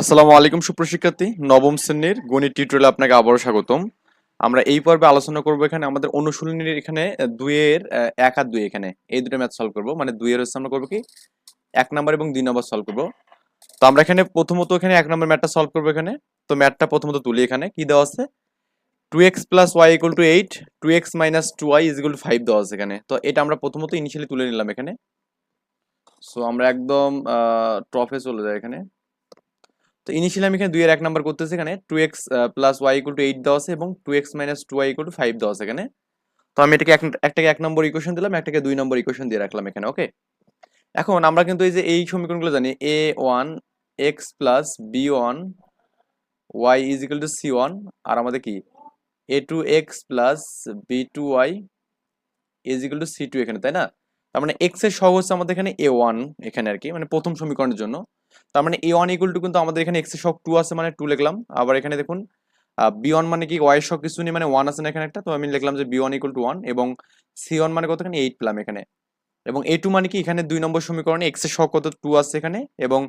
আসসালামু আলাইকুম সুপ্রশিক্ষার্থী নবম শ্রেণির গণিত টিউটোরিয়ালে আপনাকে আবারও স্বাগতম। আমরা এই পর্বে আলোচনা করব এখানে আমাদের অনুশীলনীর এখানে দুইয়ের এক আর দুই এখানে। এই দুটো ম্যাথ সলভ করব। মানে দুইয়ের হচ্ছে আমরা করব কি? এক নাম্বার এবং দুই নাম্বার সলভ করব। তো আমরা এখানে প্রথমত এখানে এক নম্বর ম্যাথটা সলভ করব এখানে। তো ম্যাথটা প্রথমত তুলি এখানে। কি দেওয়া আছে? Two X plus Y equal to eight two X minus two Y is to five দেওয়া আছে এখানে। তো এটা আমরা প্রথমত ইনিশিয়ালি তুলে নিলাম এখানে। সো আমরা একদম টপে চলে যাই এখানে। তো ইনিশিয়ালি আমি এখানে দুই এক নাম্বার করতেছি এখানে two X plus Y equal to eight দেওয়া আছে এবং two X minus two Y equal to five দেওয়া আছে এখানে। তো আমি এটাকে এক- একটাকে এক নম্বর ইকুয়েশন দিলাম, একটাকে দুই নম্বর ইকুয়েশন দিয়ে রাখলাম এখানে ওকে এখন আমরা কিন্তু এই যে এই সমীকরণগুলো জানি A one X plus B one Y is equal to C one আর আমাদের কি? A two X plus B two Y is equal to C two এখানে, তাই না? তার মানে এক্সের সহগ হচ্ছে আমাদের এখানে এ ওয়ান এখানে আর কি মানে প্রথম সমীকরণের জন্য। তার মানে এ ওয়ান ইকুয়াল টু কিন্তু আমাদের এখানে এক্সের সহগ টু আছে মানে টু লিখলাম। আবার এখানে দেখুন বি ওয়ান মানে কি ওয়াই সহগ কিছু নেই মানে ওয়ান আছে না এখানে একটা, তো আমি লিখলাম যে B one equal to one এবং সি ওয়ান মানে কত এখানে এইট পেলাম এখানে। এবং এ টু মানে কি এখানে দুই নম্বর সমীকরণে এক্সের সহগ কত? টু আছে এখানে এবং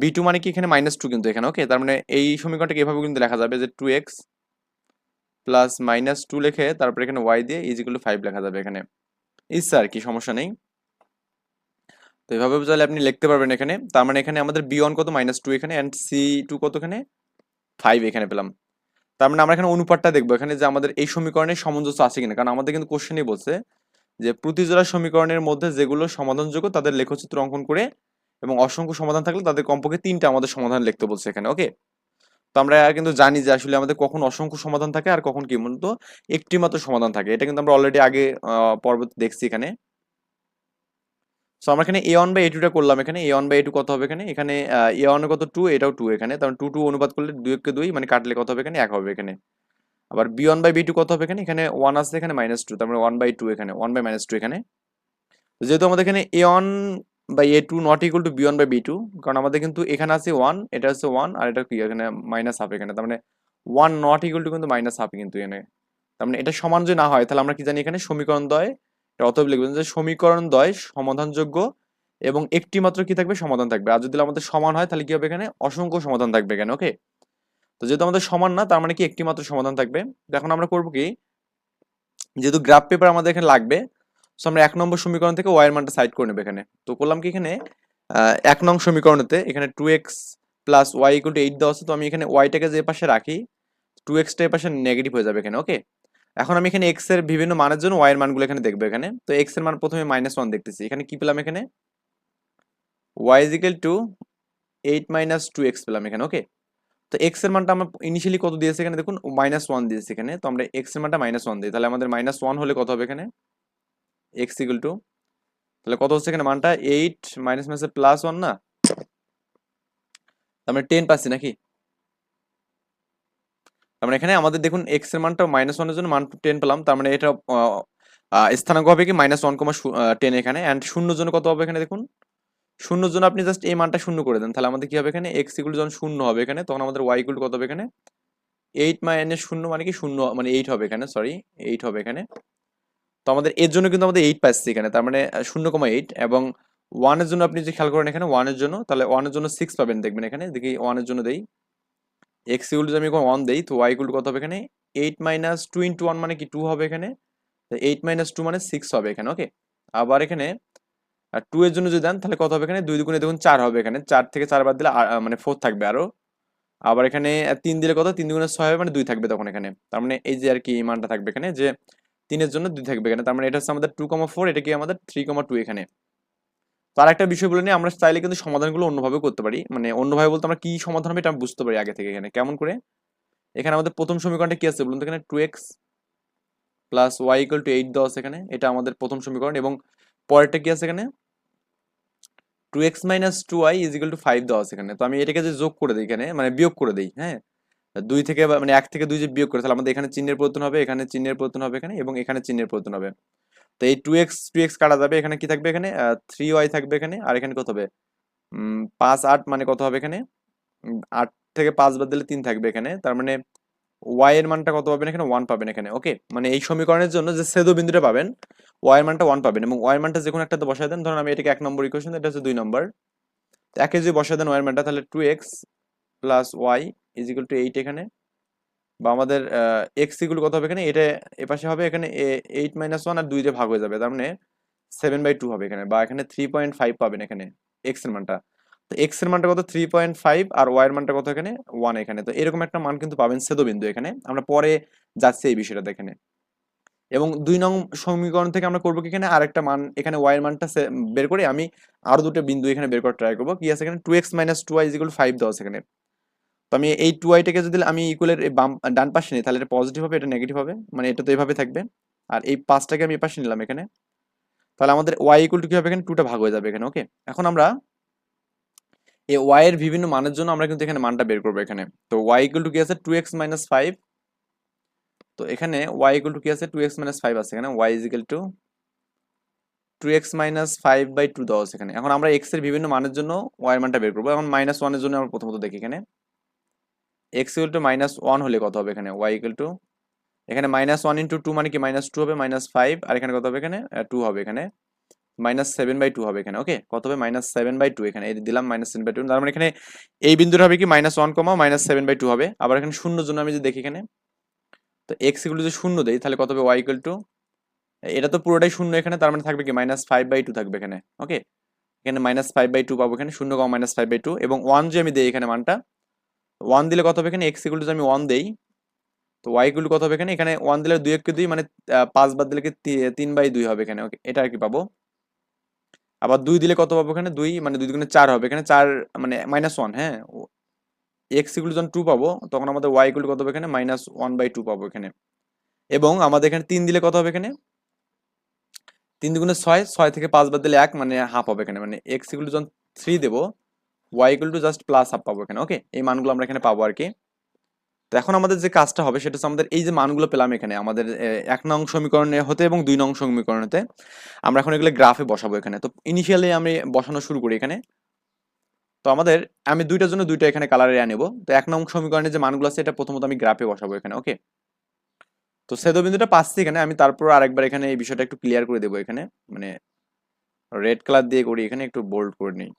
বি টু মানে কি এখানে মাইনাস টু কিন্তু এখানে ওকে তার মানে এই সমীকরণটাকে এভাবে কিন্তু লেখা যাবে যে two X plus minus two লিখে তারপরে এখানে ওয়াই দিয়ে ইজ ইকুয়াল টু ফাইভ লেখা যাবে এখানে। ইচ্ছা আর কি সমস্যা নেই? তো এভাবে চাইলে আপনি লিখতে পারবেন এখানে। তার মানে এখানে আমাদের বি ওয়ান কত? মাইনাস টু এখানে অ্যান্ড সি টু কত এখানে? ফাইভ এখানে পেলাম। তার মানে আমরা এখানে অনুপাতটা দেখব। এখানে যে আমাদের এই সমীকরণের সামঞ্জস্য আছে কিনা। কারণ আমাদের কিন্তু কোশ্চেনই বলছে যে প্রতিজোড়া সমীকরণের মধ্যে যেগুলো সমাধানযোগ্য, তাদের লেখচিত্র অঙ্কন করে এবং অসংখ্য সমাধান থাকলে তাদের কমপক্ষে তিনটা আমাদের সমাধান লিখতে বলছে এখানে। ওকে তো আমরা কিন্তু জানি যে আসলে আমাদের কখন অসংখ্য সমাধান থাকে আর কখন কি? মূলত একটি মাত্র সমাধান থাকে। এটা কিন্তু আমরা অলরেডি আগে পর্বতে দেখছি এখানে। সো আমরা এখানে এ ওয়ান বাই এ টুটা করলাম এখানে। A one by A two কত হবে এখানে? এখানে এ ওয়ান কত? টু এটাও টু এখানে। তার টু টু অনুবাদ করলে দুই দুই মানে কাটলে কত হবে এখানে? এক হবে এখানে। আবার B one by B two কত হবে এখানে? এখানে ওয়ান আছে এখানে মাইনাস টু তার মানে ওয়ান বাই টু এখানে। ওয়ান বাই মাইনাস টু এখানে। যেহেতু আমাদের এখানে A one by A two not equal to B one by B two কারণ আমাদের কিন্তু এখানে আছে ওয়ান এটা হচ্ছে ওয়ান আর এটা কি, এখানে মাইনাস হাফ এখানে, তার মানে ওয়ান নট ইকুয়াল টু কিন্তু মাইনাস হাফ কিন্তু এখানে। তার মানে এটা সমান যদি না হয়, তাহলে আমরা কি জানি এখানে সমীকরণ দ্বয়, এটা অতএব লিখবেন যে সমীকরণ দ্বয় সমাধানযোগ্য এবং একটি মাত্র কি থাকবে? সমাধান থাকবে। আর যদি আমাদের সমান হয়, তাহলে কি হবে এখানে? অসংখ্য সমাধান থাকবে এখানে ওকে তো যেহেতু আমাদের সমান না, তার মানে কি একটি মাত্র সমাধান থাকবে। এখন আমরা করব কি, যেহেতু গ্রাফ পেপার আমাদের এখানে লাগবে সো আমরা এক নম্বর সমীকরণ থেকে ওয়ার মানটা সাইড করে নেব এখানে। তো করলাম কি এখানে? এক নং সমীকরণেতে এখানে two X plus Y equal to eight দেওয়া আছে, তো আমি এখানে ওয়াইটাকে যে পাশে রাখি টু এক্সটা এ পাশে নেগেটিভ হয়ে যাবে এখানে ওকে এখন আমি এখানে এক্সের বিভিন্ন মানের জন্য ওয়াই এর মানগুলো এখানে দেখব এখানে। তো এক্সের মান প্রথমে মাইনাস ওয়ান দেখতেছি। এখানে কি পেলাম এখানে? Y equal to eight minus two X পেলাম এখানে ওকে তো এক্সের মানটা আমরা ইনিশিয়ালি কত দিয়েছে এখানে দেখুন? মাইনাস ওয়ান দিয়েছে এখানে। তো আমরা এক্সের মানটা মাইনাস ওয়ান দিই। তাহলে আমাদের মাইনাস ওয়ান হলে কত হবে এখানে? এক্স ইকুয়াল টু তাহলে কত হচ্ছে এখানে মানটা? Eight minus minus plus one না? তার মানে টেন পাচ্ছি নাকি? তার মানে এখানে আমাদের দেখুন এক্সের মানটা মাইনাস ওয়ানের জন্য মান টেন পেলাম, তার মানে এটা স্থানাঙ্ক হবে কি? মাইনাস ওয়ান কমা টেন এখানে অ্যান্ড শূন্য জন্য কত হবে এখানে দেখুন? শূন্যর জন্য আপনি জাস্ট এই মানটা শূন্য করে দেন, তাহলে আমাদের কি হবে এখানে? এক্স ইকুয়াল যখন শূন্য হবে এখানে, তখন আমাদের ওয়াই ইকুয়াল কত হবে এখানে? এইট মাইনাস শূন্য মানে কি? শূন্য মানে এইট হবে এখানে সরি এইট হবে এখানে। তো আমাদের এর জন্য কিন্তু আমাদের এইট পাচ্ছি এখানে, তার মানে শূন্য কমা এইট এবং ওয়ানের জন্য আপনি যদি খেয়াল করেন এখানে ওয়ানের জন্য, তাহলে ওয়ানের জন্য সিক্স পাবেন, দেখবেন এখানে, দেখি ওয়ানের জন্য দেই। এক্স ইকুয়াল যদি আমি ওয়ান দেই, তো ওয়াই কত হবে এখানে? Eight minus two into one মানে কি টু হবে এখানে? এইট মাইনাস টু মানে সিক্স হবে এখানে ওকে আবার এখানে, আর টু এর জন্য যদি দেন, তাহলে কত হবে এখানে? দুই দুগুণে দেখুন চার হবে এখানে, চার থেকে চার বাদ দিলে মানে ফোর থাকবে আরও। আবার এখানে তিন দিলে কত? তিন দুগুণে ছয় হবে মানে দুই থাকবে তখন এখানে। তার মানে এই যে আর কি মানটা থাকবে এখানে, যে তিনের জন্য দুই থাকবে এখানে তার মানে এটা হচ্ছে আমাদের টু কমা ফোর এটা কি আমাদের থ্রি কমা টু এখানে। তো আর একটা বিষয় বলে নিয়ে আমরা চাইলে কিন্তু সমাধানগুলো অন্যভাবে করতে পারি। মানে অন্যভাবে বলতে আমরা কি সমাধান হবে এটা বুঝতে পারি আগে থেকে এখানে। কেমন করে? এখানে আমাদের প্রথম সমীকরণটা কি আছে বলুন তো এখানে? Two X plus Y equal to eight আছে এখানে, এটা আমাদের প্রথম সমীকরণ। এবং পরেরটা কি আছে এখানে? Two X minus two Y is equal to five দেওয়া আছে এখানে। তো আমি এটাকে যে যোগ করে দিই এখানে মানে বিয়োগ করে দিই হ্যাঁ? দুই থেকে মানে এক থেকে দুই যে বিয়োগ করে, তাহলে আমাদের এখানে চিহ্নের পরিবর্তন হবে, এখানে চিহ্নের পরিবর্তন হবে এখানে, এবং এখানে চিহ্নের পরিবর্তন হবে। তো এই টু এক্স টু এক্স কাটা যাবে, এখানে কি থাকবে এখানে? থ্রি ওয়াই থাকবে এখানে, আর এখানে কত হবে? পাঁচ আট মানে কত হবে এখানে? আট থেকে পাঁচ বাদ দিলে তিন থাকবে এখানে, তার মানে ওয়াই এর মানটা কত পাবেন এখানে? ওয়ান পাবেন এখানে ওকে মানে এই সমীকরণের জন্য যে সেদো বিন্দুটা পাবেন ওয়াই এর মানটা ওয়ান পাবেন, এবং ওয়াই মানটা যে কোনো একটাতে বসায় দেন, ধরুন আমি এটাকে এক নম্বর ইকুয়েশন এটা হচ্ছে দুই নম্বর। একে যদি বসায় দেন ওয়াই এর মানটা, তাহলে two X plus Y is equal to eight এখানে। বা আমাদের এক্স ইকুয়াল কত হবে এখানে? এটা এপাশে হবে, এখানে এইট মাইনাস ওয়ান আর দুই দিয়ে ভাগ হয়ে যাবে। তার মানে সেভেন বাই টু হবে এখানে। বা এখানে থ্রি পয়েন্ট ফাইভ পাবেন এখানে এক্সের মানটা। তো এক্সের মানটা কত? থ্রি পয়েন্ট ফাইভ আর ওয়াই এর মানটা কত এখানে? ওয়ান এখানে। তো এরকম একটা মান কিন্তু পাবেন সেদবিন্দু এখানে। আমরা পরে যাচ্ছি এই বিষয়টা এখানে। এবং দুই নং সমীকরণ থেকে আমরা করব কি এখানে? আরেকটা মান, এখানে ওয়াই এর মানটা বের করে আমি আরও দুটো বিন্দু এখানে বের করার ট্রাই করব। কি আছে এখানে? Two X minus two Y equal five দেওয়া আছে এখানে। তো আমি এই টু ওয়াইটাকে যদি আমি ইকুয়ালের বাম, ডান পাশে নিই, তাহলে এটা পজিটিভ হবে, এটা নেগেটিভ হবে? মানে এটা তো এভাবে থাকবে। আর এই পাঁচটাকে আমি এই পাশে নিলাম এখানে। তাহলে আমাদের ওয়াই ইকুয়াল টু কি হবে এখানে? টুটা ভাগ হয়ে যাবে এখানে ওকে এখন আমরা এই ওয়াই এর বিভিন্ন মানের জন্য আমরা কিন্তু এখানে মানটা বের করব এখানে। তো ওয়াই ইকুয়াল টু কি আছে? টু এক্স মাইনাস ফাইভ তো এখানে ওয়াই ইকুয়াল টু কি আছে? টু এক্স মাইনাস ফাইভ আছে এখানে। Y is equal to two X minus five by two দেওয়া আছে এখানে। এখন আমরা এক্সের বিভিন্ন মানের জন্য ওয়াই এর মানটা বের করব। এখন মাইনাস ওয়ানের জন্য আমরা প্রথমত দেখি এখানে। X equal to minus one হলে কত হবে এখানে? ওয়াই ইকুয়াল টু এখানে মাইনাস ওয়ান ইন্টু টু মানে কি? মাইনাস টু হবে মাইনাস ফাইভ আর এখানে কত হবে এখানে? টু হবে এখানে। মাইনাস সেভেন বাই টু হবে এখানে ওকে কত হবে? মাইনাস সেভেন বাই টু এখানে। দিলাম মাইনাস সেভেন বাই টু তার মানে এখানে এই বিন্দুটা হবে কি? Minus one comma minus seven by two হবে। আবার এখানে শূন্য জন্য আমি যদি দেখি এখানে, তো এক্স ইকুয়াল যদি শূন্য দেই, তাহলে কত হবে? ওয়াই ইকুয়াল টু এটা তো পুরোটাই শূন্য এখানে, তার মানে থাকবে কি? মাইনাস ফাইভ বাই টু থাকবে এখানে ওকে এখানে মাইনাস ফাইভ বাই টু পাবো এখানে, শূন্য comma minus five by two এবং ওয়ান যে আমি দিই এখানে মানটা ওয়ান দিলে কত হবে এখানে? এক্স ইকুয়াল যদি আমি ওয়ান দেই, তো ওয়াই ইকুয়াল কত হবে এখানে? এখানে ওয়ান দিলে দুই এককে দুই মানে পাঁচ বাদ দিলে তিন বাই দুই হবে এখানে। ওকে এটা আর কি পাবো? আবার দুই দিলে কত পাবো এখানে? দুই মানে দুই দুগুণে চার হবে। এখানে চার মানে মাইনাস ওয়ান হ্যাঁ? এক্স ইকুয়াল যখন টু পাবো, তখন আমাদের ওয়াই ইকুয়াল কত হবে এখানে? মাইনাস ওয়ান বাই টু পাবো এখানে। এবং আমাদের এখানে তিন দিলে কত হবে এখানে? তিন দুগুণে ছয় ছয় থেকে পাঁচ বাদ দিলে এক মানে হাফ হবে এখানে। মানে এক্স ইকুয়াল যখন থ্রি দেবো Y equal to just plus half পাবো এখানে ওকে এই মানগুলো আমরা এখানে পাবো আর কি। তো এখন আমাদের যে কাজটা হবে, সেটা হচ্ছে আমাদের এই যে মানগুলো পেলাম এখানে, আমাদের এক নং সমীকরণে হতে এবং দুই নং সমীকরণ হতে আমরা এখন এগুলো গ্রাফে বসাবো এখানে। তো ইনিশিয়ালি আমি বসানো শুরু করি এখানে। তো আমাদের, আমি দুইটার জন্য দুইটা এখানে কালারে আনব তো এক নং সমীকরণে যে মানগুলো আছে, এটা প্রথমত আমি গ্রাফে বসাবো এখানে ওকে তো সেদবিন্দুটা পাচ্ছি এখানে, আমি তারপর আরেকবার এখানে এই বিষয়টা একটু ক্লিয়ার করে দেবো এখানে। মানে রেড কালার দিয়ে করি এখানে, একটু বোল্ড করে নিই।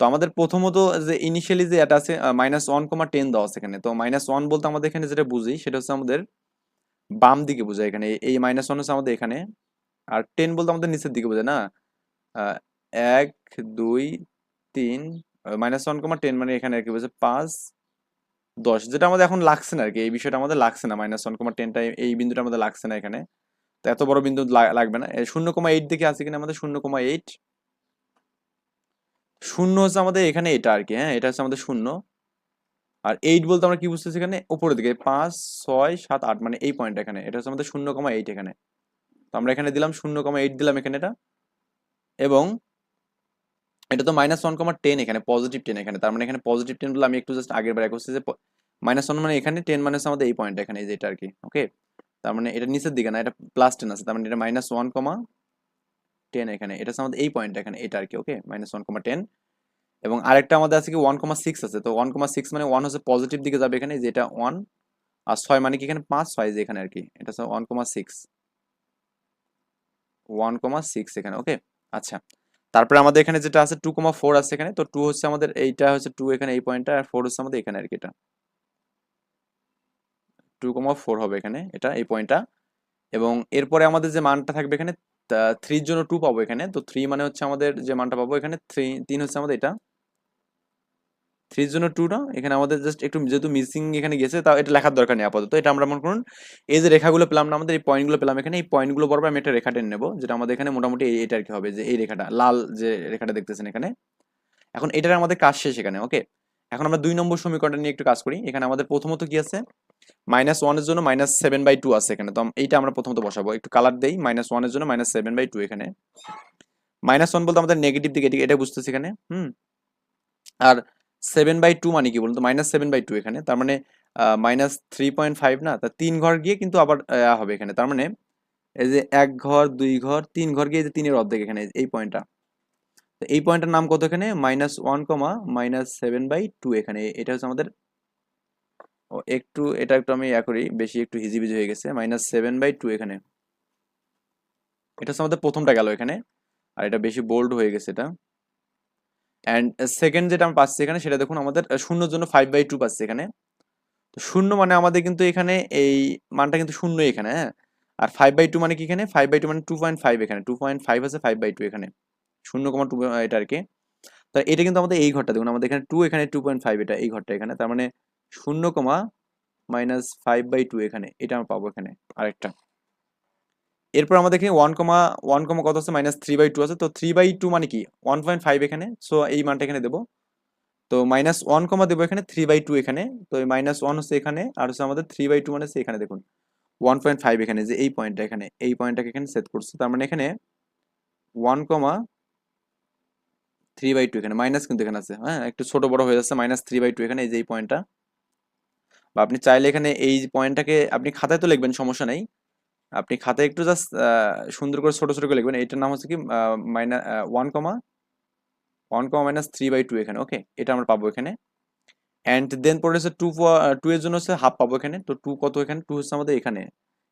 তো আমাদের প্রথমত যে ইনিশিয়ালি যে এটা আছে মাইনাস ওয়ান কমা টেন দেওয়া আছে এখানে। তো মাইনাস ওয়ান বলতে আমাদের এখানে যেটা বুঝি, সেটা হচ্ছে আমাদের বাম দিকে বোঝায় এখানে। এই- মাইনাস ওয়ান হচ্ছে আমাদের এখানে। আর টেন বলতে আমাদের নিচের দিকে বোঝায়, না? এক, দুই, তিন মাইনাস ওয়ান কমা টেন মানে এখানে আর কি বোঝায় পাঁচ, দশ। যেটা আমাদের এখন লাগছে না আর কি, এই বিষয়টা আমাদের লাগছে না। মাইনাস ওয়ান কমা টেনটা এই বিন্দুটা আমাদের লাগছে না এখানে। তো এত বড় বিন্দু লাগবে না। শূন্য কমা এইট দিকে আছে কিনা আমাদের? শূন্য কমা এইট শূন্য হচ্ছে আমাদের এখানে এটা আর কি হ্যাঁ এটা হচ্ছে আমাদের শূন্য। আর এইট বলতে আমরা কি বুঝতেছি এখানে? উপরের দিকে, পাঁচ, ছয়, সাত, আট মানে এই পয়েন্ট এখানে। এটা হচ্ছে আমাদের শূন্য কমা এইট এখানে। তো আমরা এখানে দিলাম শূন্য কমা এইট দিলাম এখানে এটা। এবং এটা তো মাইনাস ওয়ান কমা টেন এখানে পজিটিভ টেন এখানে। তার মানে এখানে পজিটিভ টেন বলে আমি একটু জাস্ট আগের বার করছি যে মাইনাস ওয়ান মানে এখানে টেন মাইনাস আমাদের এই পয়েন্ট এখানে, এই যে এটা আর কি ওকে তার মানে এটা নিচের দিকে না, এটা প্লাস টেন আছে। তার মানে এটা মাইনাস ওয়ান কমা টেন এখানে। এটা আমাদের এই পয়েন্ট এখানে, এটা আর কি okay minus one comma ten এবং আরেকটা আমাদের আছে কি ওয়ান কমা সিক্স আছে। তো ওয়ান কমা সিক্স মানে ওয়ান হচ্ছে পজিটিভ দিকে যাবে এখানে, যেটা ওয়ান আর ছয় মানে কি এখানে পাঁচ, ছয় যে এখানে আর কি এটা হচ্ছে one comma six one comma six এখানে ওকে আচ্ছা। তারপরে আমাদের এখানে যেটা আছে টু কমা ফোর আছে এখানে। তো টু হচ্ছে আমাদের, এইটা হচ্ছে টু এখানে, এই পয়েন্টটা আর ফোর হচ্ছে আমাদের এখানে আর কি এটা। টু কমা ফোর হবে এখানে, এটা, এই পয়েন্টটা এবং এরপরে আমাদের যে মানটা থাকবে এখানে থ্রির জন্য টু পাবো এখানে। তো থ্রি মানে হচ্ছে আমাদের যে মানটা পাবো এখানে থ্রি তিন হচ্ছে আমাদের এটা। থ্রির জন্য টু না, এখানে আমাদের জাস্ট একটু যেহেতু মিসিং এখানে গেছে তাও এটা লেখার দরকার নেই আপাতত। এটা আমরা মনে করুন, এই যে রেখাগুলো পেলাম না, আমাদের এই পয়েন্টগুলো পেলাম এখানে, এই পয়েন্টগুলো বরাবর আমি একটা রেখা টেনে নেব, যেটা আমাদের এখানে মোটামুটি এটা আর কি হবে, যে এই রেখাটা, লাল যে রেখাটা দেখতেছেন এখানে। এখন এটার আমাদের কাজ শেষ এখানে ওকে এখন আমরা দুই নম্বর সমীকরণটা নিয়ে একটু কাজ করি। এখানে আমাদের প্রথমত কি আছে? মাইনাস ওয়ানের জন্য মাইনাস সেভেন বাই টু আছে এখানে। তো এইটা আমরা প্রথমত বসাবো। একটু কালার দেই। মাইনাস ওয়ানের জন্য মাইনাস সেভেন বাই টু এখানে। মাইনাস ওয়ান বলতে আমাদের নেগেটিভ দিকে এটা বুঝতেছি এখানে। হুম? আর সেভেন বাই টু মানে কি বলুন তো? মাইনাস সেভেন বাই টু এখানে। তার মানে মাইনাস থ্রি পয়েন্ট ফাইভ না? তা তিন ঘর গিয়ে কিন্তু আবার হবে এখানে। তার মানে এই যে এক ঘর, দুই ঘর, তিন ঘর গিয়ে যে তিনের অর্ধেক এখানে, এই পয়েন্টটা তো এই পয়েন্টটার নাম কত এখানে? Minus one comma minus seven by two এখানে। এটা হচ্ছে আমাদের ও একটু, এটা একটু আমি ইয়া করি, বেশি একটু হিজিবিজি হয়ে গেছে মাইনাস সেভেন বাই টু এখানে। এটা হচ্ছে আমাদের প্রথমটা গেল এখানে, আর এটা বেশি বোল্ড হয়ে গেছে এটা। অ্যান্ড সেকেন্ড যেটা আমরা পাচ্ছি এখানে, সেটা দেখুন আমাদের শূন্যর জন্য ফাইভ বাই টু পাচ্ছি এখানে। তো শূন্য মানে আমাদের কিন্তু এখানে এই মানটা কিন্তু শূন্যই এখানে হ্যাঁ? আর ফাইভ বাই টু মানে কি এখানে? ফাইভ বাই টু মানে টু পয়েন্ট ফাইভ এখানে টু পয়েন্ট ফাইভ আছে ফাইভ বাই টু এখানে। শূন্য কমা টু এটা আর কি। তো এটা কিন্তু আমাদের এই ঘরটা, দেখুন আমাদের এখানে টু এখানে টু পয়েন্ট ফাইভ এটা এই ঘরটা এখানে, তার মানে শূন্য comma minus five by two এখানে, এটা আমরা পাবো এখানে আরেকটা। এরপর আমাদের এখানে ওয়ান কমা ওয়ান কমা কত আছে? মাইনাস থ্রি বাই টু আছে। তো থ্রি বাই টু মানে কি? ওয়ান পয়েন্ট ফাইভ এখানে, সো এই মানটা এখানে দেবো। তো মাইনাস ওয়ান কমা দেবো এখানে, থ্রি বাই টু এখানে। তো এই মাইনাস ওয়ান হচ্ছে এখানে, আর হচ্ছে আমাদের থ্রি বাই টু মানে এখানে, দেখুন। ওয়ান পয়েন্ট ফাইভ এখানে, যে এই পয়েন্টটা এখানে, এই পয়েন্টটাকে এখানে সেট করছে। তার মানে এখানে one comma three by two এখানে, মাইনাস কিন্তু এখানে আছে। হ্যাঁ একটু ছোট বড় হয়ে যাচ্ছে, মাইনাস থ্রি বাই টু এখানে, এই যে এই পয়েন্টটা। বা আপনি চাইলে এখানে এই পয়েন্টটাকে আপনি খাতায় তো লিখবেন, সমস্যা নেই। আপনি খাতায় একটু জাস্ট সুন্দর করে ছোট ছোট করে লিখবেন। এটার নাম হচ্ছে কি minus one comma one comma minus three by two এখানে ওকে এটা আমরা পাবো এখানে। অ্যান্ড দেন পরে হচ্ছে টু টু এর জন্য হচ্ছে হাফ পাবো এখানে। তো টু কত এখানে? টু হচ্ছে আমাদের এখানে।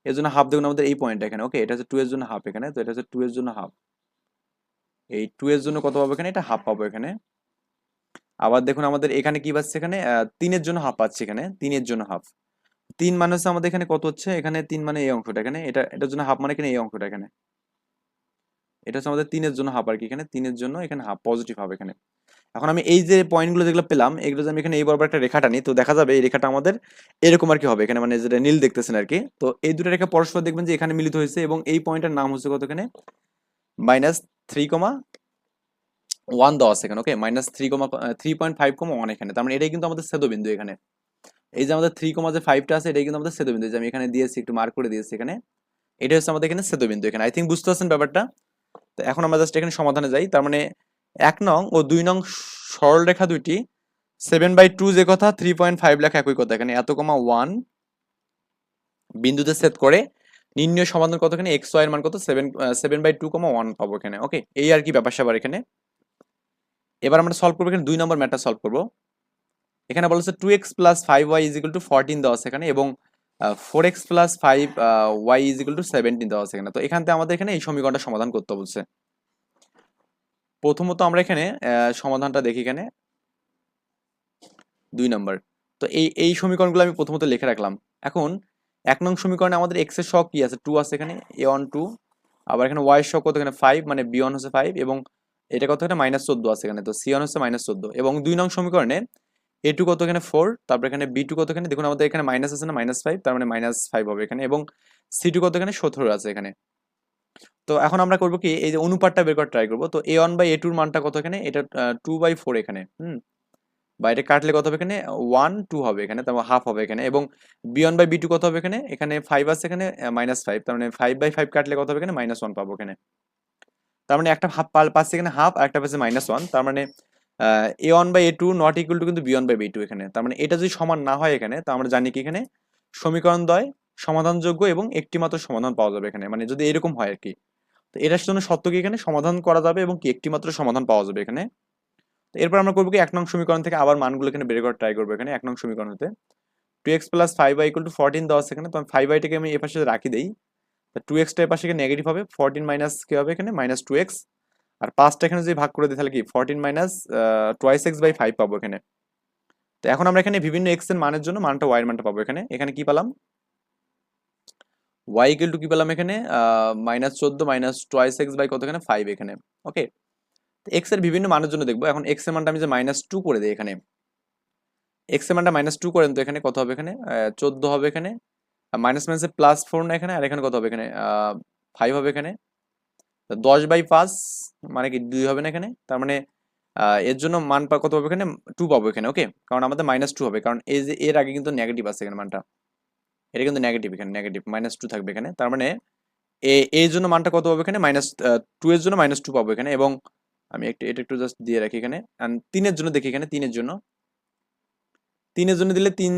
এর জন্য হাফ দেখুন আমাদের এই পয়েন্ট এখানে ওকে এটা হচ্ছে টু এর জন্য হাফ এখানে, তো এটা হচ্ছে টু এর জন্য হাফ এই টু এর জন্য কত পাবো এখানে? এটা হাফ পাবো এখানে। আবার দেখুন আমাদের এখানে কি পাচ্ছে এখানে? তিনের জন্য হাফ পাচ্ছে এখানে, তিনের জন্য হাফ তিন মানে হচ্ছে আমাদের এখানে কত হচ্ছে? এখানে তিন মানে এই অংশটা, এখানে এটা, এটার জন্য হাফ মানে এখানে এই অংশটা এখানে। এটা হচ্ছে আমাদের তিনের জন্য হাফ আর কি এখানে, তিনের জন্য এখানে হাফ পজিটিভ হবে এখানে। এখন আমি এই যে পয়েন্টগুলো যেগুলো পেলাম, এগুলো যে আমি এখানে এই বরাবর একটা রেখা টানি তো দেখা যাবে এই রেখাটা আমাদের এরকম আর কি হবে এখানে মানে যেটা নীল দেখতেছেন আর কি। তো এই দুটো রেখা পরস্পর দেখবেন যে এখানে মিলিত হয়েছে এবং এই পয়েন্টের নাম হচ্ছে কত এখানে? মাইনাস থ্রি কমা ওয়ান দেওয়া আছে এখানে okay minus three comma three point five comma one এখানে। তার মানে এটাই কিন্তু আমাদের সেদবিন্দু এখানে। এই যে আমাদের থ্রি কমা যে ফাইভটা আছে, এটাই কিন্তু আমাদের সেদবিন্দু যে আমি এখানে দিয়েছি, একটু মার্ক করে দিয়েছি এখানে। এটা হচ্ছে আমাদের এখানে সেদবিন্দু এখানে। আই থিঙ্ক বুঝতে পারছেন ব্যাপারটা? তো এখন আমরা জাস্ট এখানে সমাধানে যাই। তার মানে এক নং ও দুই নং সরল রেখা দুইটি সেভেন বাই টু যে কথা থ্রি পয়েন্ট ফাইভ লেখা একই কথা। এখানে এত কমা ওয়ান বিন্দুতে সেট করে নির্ণয় সমাধান কত এখানে? এক্স ওয়াই এর মান কত? Seven seven by two comma one পাবো এখানে ওকে এই আর কি ব্যাপার স্যাপার এখানে। এবার আমরা সলভ করব এখানে দুই নম্বর ম্যাটার সলভ করব। এখানে বলেছে two x plus five y is equal to fourteen দেওয়া আছে এখানে এবং four x plus five y is equal to seventeen দেওয়া আছে এখানে। তো এখান থেকে আমাদের এখানে এই সমীকরণটা সমাধান করতে বলছে প্রথমত আমরা এখানে সমাধানটা দেখি এখানে। দুই নম্বর। তো এই এই সমীকরণগুলো আমি প্রথমত লিখে রাখলাম। এখন, এক নং সমীকরণে আমাদের এক্সের শখ কি আছে? টু আছে এখানে এ ওয়ান টু আবার এখানে ওয়াই শখ কত? এখানে ফাইভ মানে বি ওয়ান হচ্ছে ফাইভ এবং এটা কত এখানে? মাইনাস চোদ্দ আছে এখানে। তো সি ওয়ান হচ্ছে মাইনাস চোদ্দ। এবং দুই নং সমীকরণে এ টু কত এখানে? ফোর তারপর এখানে বি টু কত এখানে? দেখুন, আমাদের এখানে মাইনাস আছে না? মাইনাস ফাইভ তার মানে মাইনাস ফাইভ হবে এখানে। এবং সি টু কত এখানে? সতেরো আছে এখানে। তো এখন আমরা করব কি? এই যে অনুপাতটা বের করার ট্রাই করব। তো এ ওয়ান বাই এ টুর মানটা কত এখানে? এটা টু বাই ফোর এখানে। হুম? বা এটা কাটলে কত হবে এখানে? ওয়ান টু হবে এখানে। তারপর হাফ হবে এখানে। এবং b one by b two কত হবে এখানে? এখানে ফাইভ আছে এখানে মাইনাস ফাইভ তার মানে ফাইভ বাই ফাইভ কাটলে কত হবে এখানে? মাইনাস ওয়ান পাবো এখানে। তার মানে একটা হাফ পাচ্ছে এখানে হাফ আর একটা পাচ্ছে মাইনাস ওয়ান তার মানে a one by a two not equal to কিন্তু b one by b two এখানে। তার মানে এটা যদি সমান না হয় এখানে, তো আমরা জানি কি এখানে, সমীকরণ দ্বয়, সমাধানযোগ্য এবং একটি মাত্র সমাধান পাওয়া যাবে এখানে। মানে যদি এরকম হয় আর কি। তো এটার জন্য সত্য কি এখানে? সমাধান করা যাবে এবং কি একটি মাত্র সমাধান পাওয়া যাবে এখানে। এরপর আমরা করব কি, এক নং সমীকরণ থেকে আবার মানগুলো এখানে বের করার ট্রাই করব এখানে, এক নং সমীকরণ হতে। Two x plus five y equal to fourteen দেওয়া এখানে, তো ফাইভ ওয়াইটাকে আমি এ পাশে রাখি দিই। টু এক্সটা এ পাশে নেগেটিভ হবে? ফোরটিন মাইনাস কি হবে এখানে? মাইনাস টু এক্স আর পাঁচটা এখানে যদি ভাগ করে দিই, তাহলে কি? Fourteen minus twice x by five পাবো এখানে। তো এখন আমরা এখানে বিভিন্ন এক্সের মানের জন্য মানটা ওয়াই এর মানটা পাবো এখানে। এখানে কি পেলাম? ওয়াই ইকুয়াল টু কি পেলাম এখানে? মাইনাস চোদ্দ মাইনাস টোয়াইস এক্স বাই কত এখানে? ফাইভ এখানে। ওকে এক্সের বিভিন্ন মানের জন্য দেখব। এখন এক্সের মানটা আমি যে মাইনাস টু করে দিই এখানে। এক্সের মানটা মাইনাস টু করেন তো এখানে কত হবে এখানে? চোদ্দ হবে এখানে। মাইনাস মাইনাসে প্লাস ফোর না এখানে? আর এখানে কত হবে এখানে? ফাইভ হবে এখানে। দশ বাই পাঁচ মানে কি দুই হবে না এখানে? তার মানে এর জন্য মান পা কত হবে এখানে? টু পাবো এখানে ওকে কারণ আমাদের মাইনাস টু হবে। কারণ এই যে, এর আগে কিন্তু নেগেটিভ আছে এখানে মানটা। এটা কিন্তু নেগেটিভ এখানে নেগেটিভ মাইনাস টু থাকবে এখানে। তার মানে এ, এর জন্য মানটা কত হবে এখানে? মাইনাস টু এর জন্য মাইনাস টু পাবো এখানে। এবং আমি একটু, এটা একটু জাস্ট দিয়ে রাখি এখানে। and তিনের জন্য দেখি এখানে, তিনের জন্য। তিনের জন্য দিলে তিন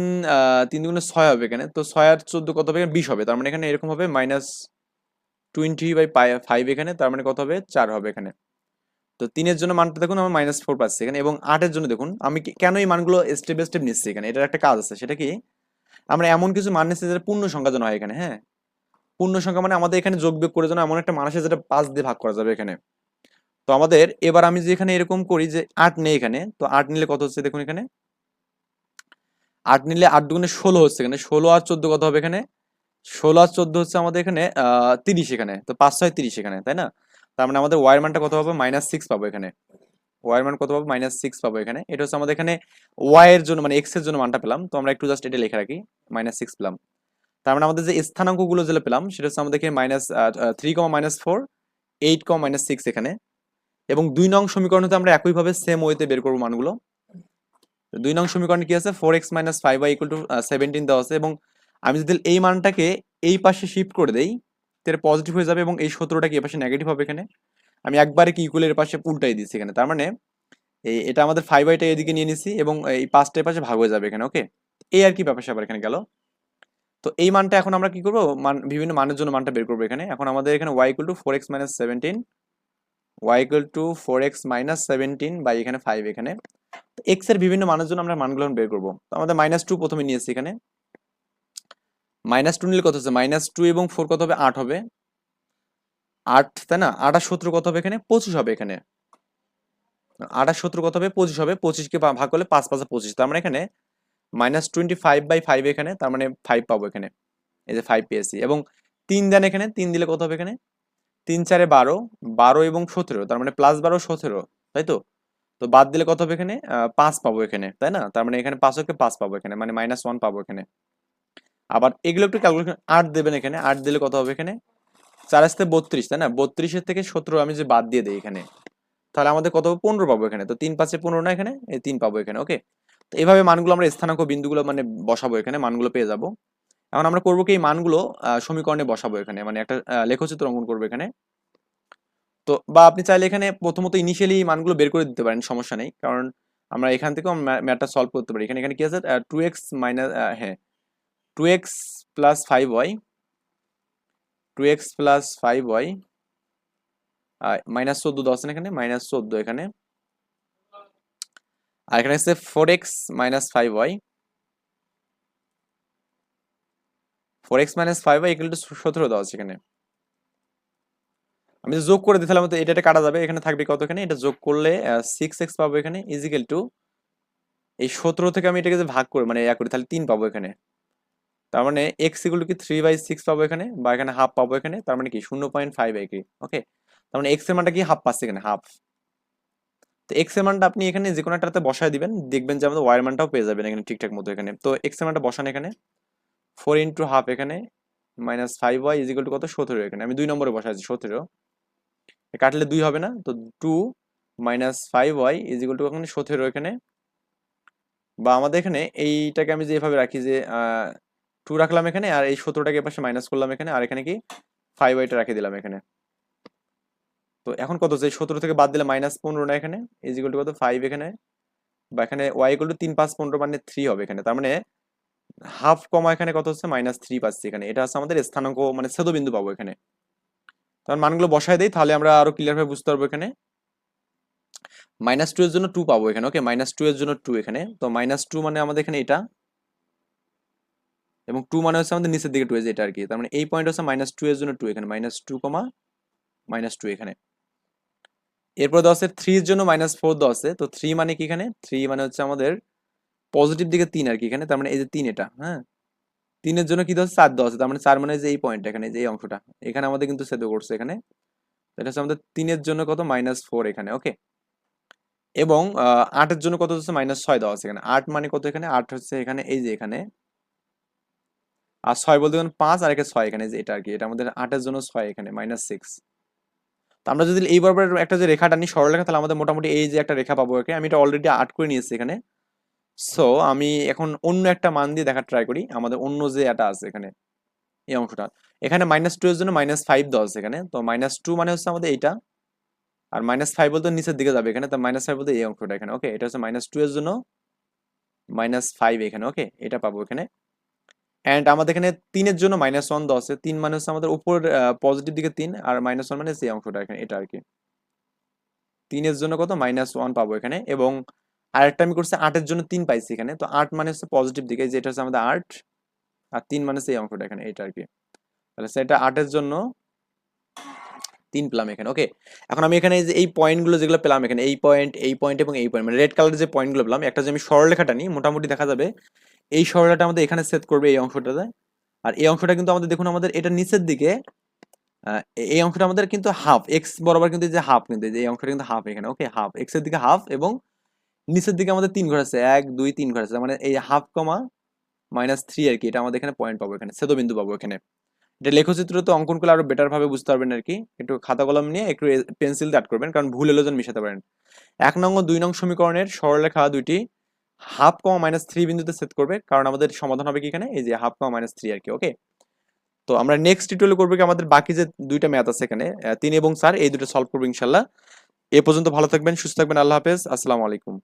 তিন দুগুণে ছয় হবে এখানে। তো ছয় আর চোদ্দ কত হবে এখানে? বিশ হবে। তার মানে এখানে এরকম হবে মাইনাস টোয়েন্টি বাই ফাইভ এখানে, তার মানে কত হবে? চার হবে এখানে। তো তিনের জন্য মানটা দেখুন, আমার মাইনাস ফোর পাচ্ছি এখানে। এবং আটের জন্য দেখুন, আমি কেন এই মানগুলো স্টেপ বাই স্টেপ নিচ্ছি এখানে? এটার একটা কাজ আছে। সেটা কি, আমরা এমন কিছু মান নিচ্ছি যেটা পূর্ণ সংখ্যা যেন হয় এখানে হ্যাঁ? পূর্ণ সংখ্যা মানে আমাদের এখানে যোগ বিয়োগ করে যেন এমন একটা মানুষের যেটা পাঁচ দিয়ে ভাগ করা যাবে এখানে। তো আমাদের, এবার আমি যে এখানে এরকম করি যে আট নেই এখানে, তো আট নিলে কত হচ্ছে দেখুন এখানে? আট নিলে আট দুগুণে ষোলো হচ্ছে এখানে। ষোলো আর চোদ্দ কত হবে এখানে? ষোলো আর চোদ্দ হচ্ছে আমাদের এখানে তিরিশ এখানে। তো পাঁচ ছয় তিরিশ এখানে, তাই না? তার মানে আমাদের ওয়ার মানটা কত হবে মাইনাস সিক্স পাবো এখানে। ওয়ার মান কত পাবো? মাইনাস সিক্স পাবো এখানে। এটা হচ্ছে আমাদের এখানে ওয়াই এর জন্য মানে এক্সের জন্য মানটা পেলাম। তো আমরা একটু জাস্ট এটা লিখে রাখি। মাইনাস সিক্স পেলাম। তার মানে আমাদের যে স্থানাঙ্কগুলো যেটা পেলাম, সেটা হচ্ছে আমাদেরকে minus three comma minus four eight comma minus six এখানে। এবং দুই নং সমীকরণ হতে আমরা একইভাবে সেম ওয়েতে বের করব মানগুলো। দুই নং সমীকরণে কি আছে? Four x minus five y equal to seventeen দেওয়া আছে এবং আমি যদি এই মানটাকে এই পাশে শিফট করে দেই, তাহলে পজিটিভ হয়ে যাবে এবং এই সতেরোটা কি পাশে নেগেটিভ হবে এখানে? আমি একবারে কি ইকুয়ালের পাশে উল্টাই দিচ্ছি এখানে। তার মানে এই, এটা আমাদের ফাইভ ওয়াইটা এদিকে নিয়ে নিছি এবং এই পাঁচটার পাশে ভাগ হয়ে যাবে এখানে ওকে এই আর কি ব্যাপার স্যাপার এখানে গেল। তো এই মানটা এখন আমরা কি করব? মান, বিভিন্ন মানের জন্য মানটা বের করব এখানে। এখন আমাদের এখানে y equal to four x minus seventeen y equal to four x minus seventeen by এখানে ফাইভ এখানে। এক্সের বিভিন্ন মানের জন্য আমরা মানগুলো বের করব। তো আমাদের মাইনাস টু প্রথমে নিয়েছি এখানে। মাইনাস টু নিলে কত হচ্ছে? মাইনাস টু এবং ফোর কত হবে? আট হবে। আট, তাই না? আঠাশ সতেরো কত হবে এখানে? পঁচিশ হবে এখানে। আঠাশ সতেরো কত হবে? পঁচিশ হবে। পঁচিশকে ভাগ করলে পাঁচ, পাঁচে পঁচিশ। তার মানে এখানে minus twenty five by five এখানে, তার মানে ফাইভ পাবো এখানে। এই যে ফাইভ পেয়েছি। এবং তিন দেন এখানে, তিন দিলে কত হবে এখানে? তিন চারে বারো বারো এবং সতেরো, তার মানে প্লাস বারো, সতেরো, তাই তো? তো বাদ দিলে কত হবে এখানে? পাঁচ পাবো এখানে, তাই না? তার মানে এখানে পাঁচ হচ্ছে পাঁচ পাবো এখানে মানে মাইনাস ওয়ান পাবো এখানে। আবার এগুলো একটু ক্যালকুলেশন আট দেবেন এখানে, আট দিলে কত হবে এখানে? চার আসতে বত্রিশ, তাই না? বত্রিশের থেকে সতেরো আমি যে বাদ দিয়ে দিই এখানে, তাহলে আমাদের কত পনেরো পাবো এখানে। তো তিন পাঁচে পনেরো না এখানে? এই তিন পাবো এখানে ওকে তো এইভাবে মানগুলো আমরা স্থানাঙ্ক বিন্দুগুলো মানে বসাবো এখানে, মানগুলো পেয়ে যাব। এখন আমরা করব কি? এই মানগুলো সমীকরণে বসাবো এখানে মানে একটা লেখচিত্র অঙ্কন করব এখানে। তো বা আপনি চাইলে এখানে প্রথমত ইনিশিয়ালি মানগুলো বের করে দিতে পারেন, সমস্যা নেই। কারণ আমরা এখান থেকেও ম্যাথটা সলভ করতে পারি। এখানে এখানে কি আছে? টু এক্স মাইনাস হ্যাঁ। Two x plus five y two x plus five y minus চোদ্দ দশ এখানে? মাইনাস চোদ্দ এখানে। আর এখানে আছে four x minus five y four x minus five y equal সতেরো আছে এখানে। আমি যোগ করে দিতাম তো এটা কাটা যাবে। এখানে থাকবে কত এখানে এটা যোগ করলে সিক্স এক্স পাবো এখানে ইজিক্যাল টু এই সতেরো থেকে আমি এটাকে যে ভাগ করে মানে ইয়া করি, তাহলে তিন পাবো এখানে। তার মানে এক্স ইকুয়াল কি থ্রি বাই সিক্স পাবো এখানে, বা এখানে হাফ পাবো এখানে, তার মানে কি? শূন্য পয়েন্ট ফাইভ কি ওকে তার মানে এক্সের মানটা কি? হাফ পাচ্ছে এখানে হাফ তো এক্সের মানটা আপনি এখানে যে কোনো একটাতে বসায় দিবেন, দেখবেন যে আমাদের ওয়ার মানটাও পেয়ে যাবেন এখানে ঠিকঠাক মতো এখানে। তো এক্সের মানটা বসান এখানে ফোর ইন্টু হাফ এখানে minus five y equal to কত? সতেরো এখানে। আমি দুই নম্বরে বসাইছি সতেরো। কাটলে দুই হবে না, তো two minus five y equal to এখানে সতেরো এখানে। বা আমাদের এখানে এইটাকে আমি যে এভাবে রাখি যে টু রাখলাম এখানে আর এই সতেরোটাকে পাশে মাইনাস করলাম এখানে, আর এখানে কি ফাইভ ওয়াইটা রেখে দিলাম এখানে। তো এখন কত হচ্ছে? সতেরো থেকে বাদ দিলে মাইনাস পনেরো না এখানে ইজিক্যাল টু কত? ফাইভ এখানে। বা এখানে ওয়াই ইকুয়াল টু তিন পাঁচ পনেরো মানে থ্রি হবে এখানে। তার মানে হাফ কমা এখানে কত হচ্ছে? মাইনাস থ্রি পাচ্ছি এখানে। এটা হচ্ছে আমাদের স্থানাঙ্ক মানে ছেদবিন্দু পাবো এখানে। তখন মানগুলো বসায় দেই, তাহলে আমরা আরও ক্লিয়ার ভাবে বুঝতে পারব এখানে। মাইনাস টু এর জন্য টু পাবো এখানে ওকে মাইনাস টু এর জন্য টু এখানে। তো মাইনাস টু মানে আমাদের এখানে এটা। এবং টু মানে হচ্ছে আমাদের নিচের দিকে টু এটা আর কি। তার মানে এই পয়েন্ট হচ্ছে মাইনাস টু এর জন্য টু এখানে। Minus two comma minus two এখানে। এরপর দেওয়া আছে থ্রি এর জন্য মাইনাস ফোর দেওয়া আছে তো থ্রি মানে কি এখানে? থ্রি মানে হচ্ছে আমাদের পজিটিভ দিকে তিন আর কি এখানে। তার মানে এই যে তিন এটা হ্যাঁ? তিনের জন্য কি আছে চার দেওয়া আছে তার মানে চার মানে যে এই পয়েন্ট এখানে যে এই অংশটা। এখানে আমাদের কিন্তু সেদ্ধ করছে এখানে। এটা হচ্ছে আমাদের তিনের জন্য কত? মাইনাস ফোর এখানে ওকে এবং আটের জন্য কত হচ্ছে? মাইনাস ছয় দেওয়া আছে এখানে। আট মানে কত এখানে? আট হচ্ছে এখানে এই যে এখানে। আর ছয় বলতে গেলে পাঁচ আর একে ছয় এখানে যে এটা আর কি। এটা আমাদের আটের জন্য ছয় এখানে মাইনাস সিক্স তো আমরা যদি এই বরাবর একটা যে রেখাটা নিই সরলরেখা, তাহলে আমাদের মোটামুটি এই যে একটা রেখা পাবো এখানে আমি এটা অলরেডি আট করে নিয়েছি এখানে। সো আমি এখন অন্য একটা মান দিয়ে দেখার ট্রাই করি। আমাদের অন্য যে এটা আছে এখানে, এই অংশটা। এখানে মাইনাস টু এর জন্য মাইনাস ফাইভ দেওয়া আছে এখানে। তো মাইনাস টু মানে হচ্ছে আমাদের এইটা। আর মাইনাস ফাইভ বলতে নিচের দিকে যাবে এখানে। তো মাইনাস ফাইভ বলতে এই অংশটা এখানে। ওকে এটা হচ্ছে মাইনাস টু এর জন্য মাইনাস ফাইভ এখানে। ওকে এটা পাবো এখানে। অ্যান্ড আমাদের এখানে তিনের জন্য মাইনাস ওয়ান দেওয়া আছে। তিন মানে হচ্ছে আমাদের উপর পজিটিভ দিকে তিন। আর মাইনাস ওয়ান মানে সেই অংশটা এখানে, এটা আর কি তিনের জন্য কত? মাইনাস ওয়ান পাবো এখানে। এবং আরেকটা আমি করছি আটের জন্য তিন পাইছি এখানে। তো আট মানে হচ্ছে পজিটিভ দিকে যেটা হচ্ছে আমাদের আট, আর তিন মানে সেই অঙ্কটা এখানে এটা আর কি তাহলে সেটা আটের জন্য তিন পেলাম এখানে ওকে এখন আমি এখানে যে এই পয়েন্টগুলো যেগুলো পেলাম এখানে, এই পয়েন্ট এই পয়েন্ট এবং এই পয়েন্ট মানে রেড কালারের যে পয়েন্টগুলো পেলাম, একটা যে আমি সরলরেখাটা নিই, মোটামুটি দেখা যাবে, এই সরলরেখাটা আমাদের এখানে সেট করবে এই অংশটাতে। আর এই অংশটা কিন্তু আমাদের, দেখুন আমাদের এটা নিচের দিকে এই অংশটা আমাদের কিন্তু হাফ এক্স বরাবর কিন্তু যে হাফ কিন্তু, এই অংশটা কিন্তু হাফ এখানে ওকে হাফ এক্সের দিকে হাফ এবং নিচের দিকে আমাদের তিন ঘর আছে, এক, দুই, তিন ঘর আছে। মানে এই হাফ কমা মাইনাস থ্রি আর কি, এটা আমাদের এখানে পয়েন্ট পাবো এখানে সেদবিন্দু পাবো এখানে। এটা লেখচিত্র তো অঙ্কন করলে আরও বেটার ভাবে বুঝতে পারবেন আর কি। একটু খাতা কলম নিয়ে একটু পেন্সিল আট করবেন, কারণ ভুল এলো যেন মিশাতে পারেন। এক নং দুই নং সমীকরণের সরলরেখা দুইটি হাফ কমা মাইনাস থ্রি বিন্দুতে সেট করবে, কারণ আমাদের সমাধান হবে কি এখানে? এই যে হাফ কমা মাইনাস থ্রি আর কি ওকে তো আমরা নেক্সট টিউটোরিয়াল করব কি, আমাদের বাকি যে দুইটা ম্যাথ আছে এখানে তিন এবং চার এই দুটো সলভ করব ইনশাল্লাহ এ পর্যন্ত ভালো থাকবেন, সুস্থ থাকবেন, আল্লাহ হাফেজ, আসসালামু আলাইকুম।